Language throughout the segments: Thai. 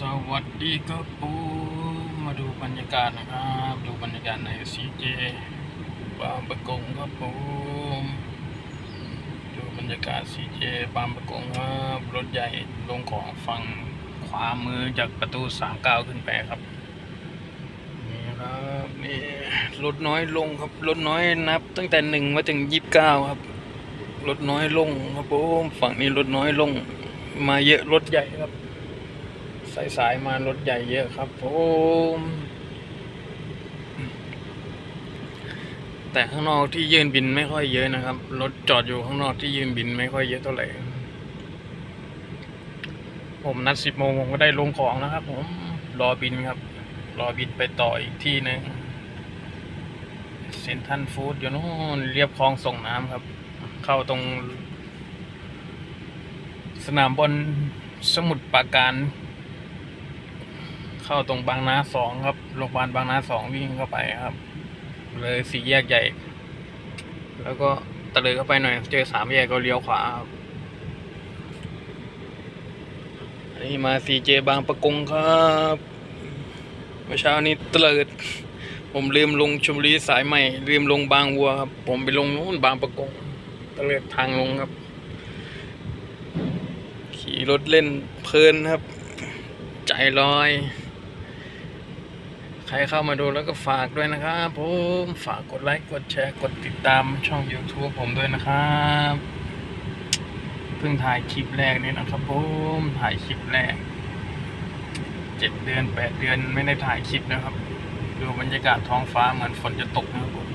สวัสดีครับผมมาดูบรรยากาศนะครับ ดูบรรยากาศในซีเจบางประกงครับผมดูบรรยากาศซีเจบางประกงครับรถใหญ่ลงของฝั่งขวามือจากประตูสามเก้าขึ้นไปครับนี่ครับนี่รถน้อยลงครับรถน้อยนับ ตั้งแต่หนึ่งมาถึงยี่สิบเก้าครับรถน้อยลงครับผมฝั่งนี้รถน้อยลง มาเยอะรถใหญ่ครับ สายสายๆมารถใหญ่เยอะครับผมแต่ข้างนอกที่ยืนบินไม่ค่อยเยอะนะครับ รถจอดอยู่ข้างนอกที่ยืนบินไม่ค่อยเยอะเท่าไหร่ ผมนัดสิบโมงผมก็ได้ลงของนะครับผม รอบินครับ รอบินไปต่ออีกที่หนึ่งเซนทันฟู้ดอยู่โน่นเรียบคลองส่งน้ำครับ เข้าตรง สนามบอลสมุทรปราการ เข้าตรงบางนาสองครับโรงพยาบาลบางนาสองวิ่งเข้าไปครับ เลยสี่แยกใหญ่ แล้วก็ตะเลยเข้าไปหน่อย เจอสามแยกก็เลี้ยวขวาครับอันนี้มาซีเจบางประกงครับเมื่อเช้านี้เตลิด ผมลืมลงชมรีสายใหม่ ลืมลงบางวัวครับ ผมไปลงนู้นบางประกงเตลิดทางลงครับ ขี่รถเล่นเพลินครับ ใจลอย รเข้ามาดูแล้วก็ฝากด้วยนะครับผมฝากกดไลค์กดแชร์กดติดตามช่อง YouTube ผมด้วยนะครับเพิ่งถ่ายคลิปแรกนี่นะครับผมถ่ายคลิปแรกเจ็ดเดือนแปดเดือนไม่ได้ถ่ายคลิปนะครับ ดูบรรยากาศท้องฟ้าเหมือนฝนจะตกนะครับผม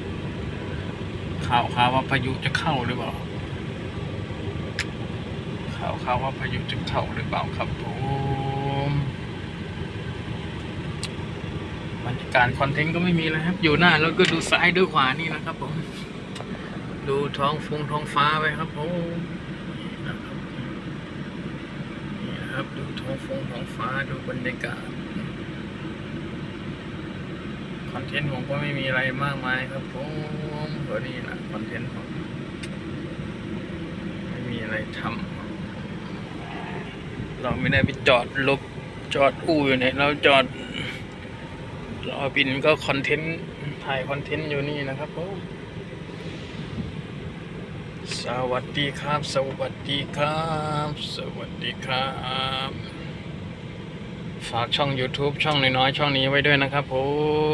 ข่าวข่าวว่าพายุจะเข้าหรือเปล่าข่าวข่าวว่าพายุจะเข้าหรือเปล่าครับผม บรรยากาศคอนเทนต์ก็ไม่มีแล้วครับ อยู่หน้าแล้วก็ดูซ้ายดูขวานี่นะครับผม ดูท้องฟงท้องฟ้าไปครับผมนี่นะครับนี่ครับดูท้องฟงท้องฟ้าดูบรรยากาศคอนเทนต์ผมก็ไม่มีอะไรมากมายครับผมก็นี่แหละคอนเทนต์ผมไม่มีอะไรทำเราไม่ได้ไปจอดลบจอดอู่อยู่เนี่ยเราจอด รอบินก็คอนเทนต์ถ่ายคอนเทนต์อยู่นี่นะครับผมสวัสดีครับ สวัสดีครับ สวัสดีครับ ฝากช่อง YouTube ช่องน้อยๆช่องนี้ไว้ด้วยนะครับผ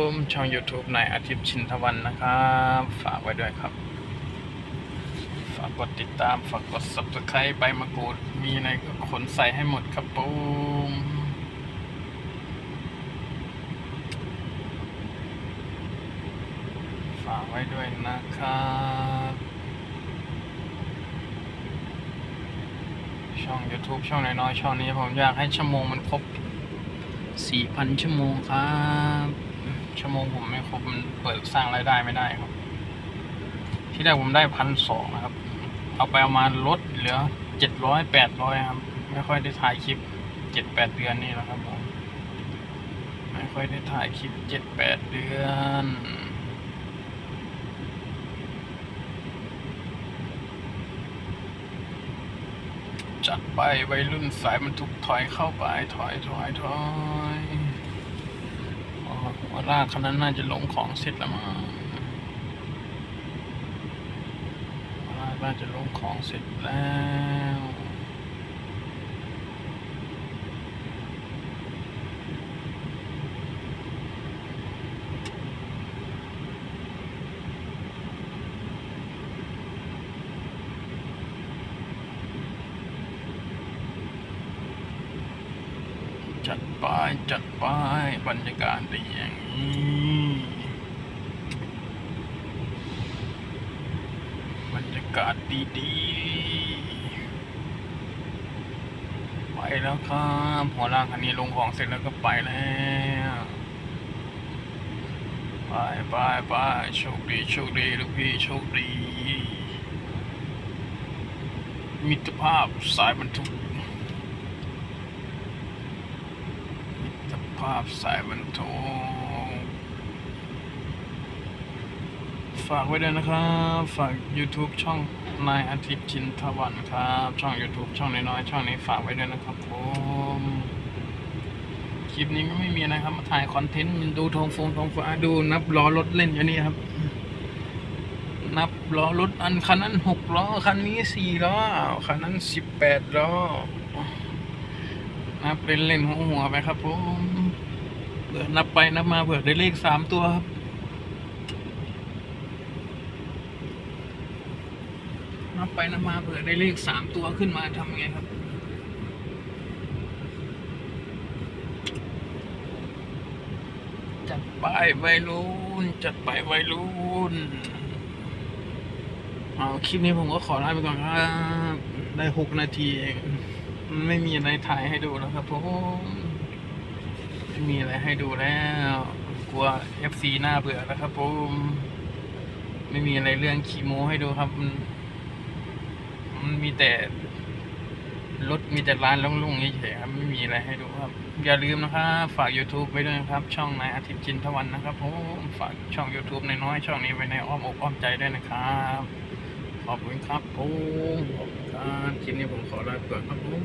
มช่อง YouTube นายอาทิตย์ชินทวันนะครับ ฝากไว้ด้วยครับ ฝากกดติดตามฝากกด subscribe ใบมะกรูดมีอะไรก็ขนใส่ให้หมดครับผมฝากไว้ด้วยนะครับ ช่อง YouTube ช่องน้อยๆช่องนี้ผมอยากให้ชั่วโมงมันครบ 4,000 ชั่วโมงครับ ชั่วโมงผมไม่ครบมันเปิดสร้างรายได้ไม่ได้ครับ ที่แรกผมได้พันสองนะครับ เอาไปเอามาลดเหลือเจ็ดร้อยแปดร้อยครับ ไม่ค่อยได้ถ่ายคลิปเจ็ดแปดเดือนนี่แหละครับผมไม่ค่อยได้ถ่ายคลิปเจ็ดแปดเดือน จัดไปวัยรุ่นสายมันทุกถอยเข้าไป ถอยถอยถอยอ๋อหัวลากคันนั้นน่าจะลงของเสร็จแล้วมั้งน่าจะลงของเสร็จแล้ว จัดไป จัดไปบรรยากาศดีอย่างนี้บรรยากาศดีๆ ไปแล้วครับหัวล่างคันนี้ลงของเสร็จแล้วก็ไปแล้วไปไปไปโชคดีโชคดีลูกพี่โชคดี มิตรภาพสายบรรทุก มิตร ภาพสายบรรทุกฝากไว้ด้วยนะครับ ฝาก YouTube ช่องนายอาทิตย์ชินทวันครับ ช่อง YouTube ช่องน้อยๆช่องนี้ฝากไว้ด้วยนะครับผมคลิปนี้ก็ไม่มีนะครับ มาถ่ายคอนเทนต์ดูทองฟงทองฟ้าดูนับล้อรถเล่นอยู่นี่ครับ นับล้อรถอันคันนั้นหกล้อคันนี้สี่ล้อคันนั้นสิบแปดล้อนับเล่นเล่นหัวหัวๆไปครับผม ผื่อนับไปนับมาเผื่อได้เลขสามตัวครับนับไปนับมาเผื่อได้เลขสามตัวขึ้นมาทำไงครับจัดไปวัยรุ่นจัดไปวัยรุ่นเอาคลิปนี้ผมก็ขอลาไปก่อนครับ ได้หกนาทีเอง ไม่มีอะไรถ่ายให้ดูแล้วครับผม ม่มีอะไรให้ดูแล้ว กลัว FC หน้าเบื่อแล้วครับผมไม่มีอะไรเรื่องคีโมให้ดูครับ มันมันมีแต่รถมีแต่ร้านลุ่งๆเฉยๆครับ ไม่มีอะไรให้ดูครับ อย่าลืมนะครับฝาก YouTube ไว้ด้วยนะครับ ช่องนายอาทิตย์จินทวันนะครับผมฝากช่อง YouTube น้อยช่องนี้ไว้ในอ้อมอกอ้อมใจด้วยนะครับขอบคุณครับผมขอบคุณครับคลิปนี้ผมขอลาไปก่อนครับผม